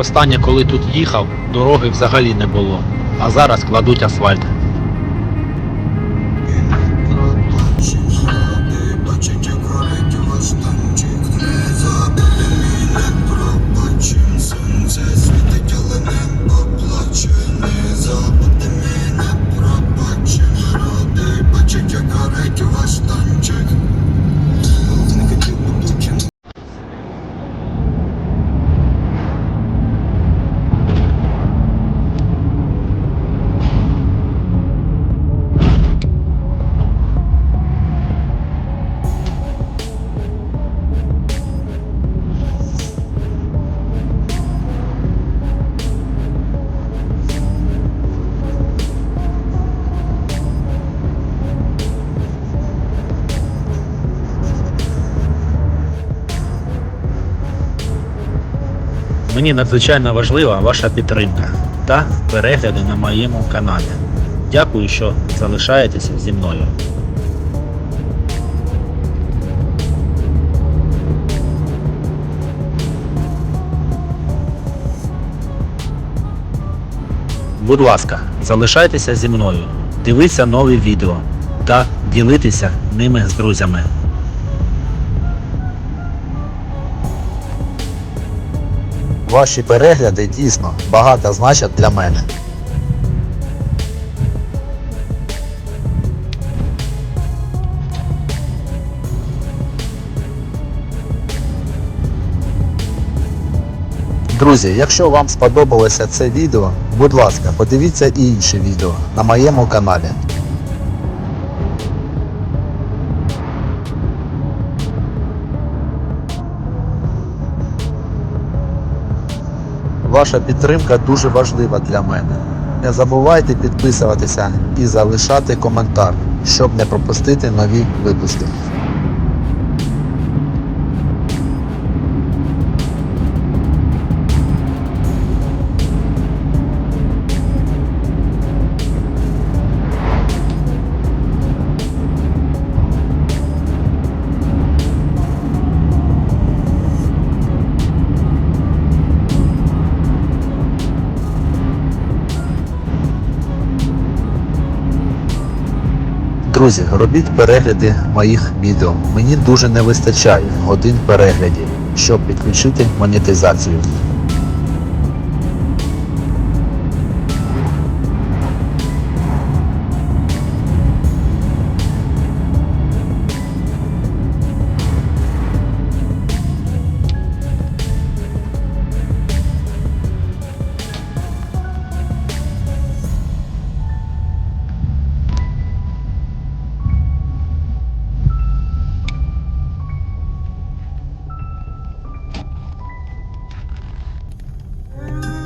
Востаннє, коли тут їхав, дороги взагалі не було. А зараз кладуть асфальт. Мені надзвичайно важлива ваша підтримка та перегляди на моєму каналі. Дякую, що залишаєтеся зі мною. Будь ласка, залишайтеся зі мною, дивіться нові відео та ділитися ними з друзями. Ваші перегляди дійсно багато значать для мене. Друзі, якщо вам сподобалося це відео, будь ласка, подивіться і інші відео на моєму каналі. Ваша підтримка дуже важлива для мене. Не забувайте підписуватися і залишати коментар, щоб не пропустити нові випуски. Друзі, робіть перегляди моїх відео. Мені дуже не вистачає годин переглядів, щоб підключити монетизацію.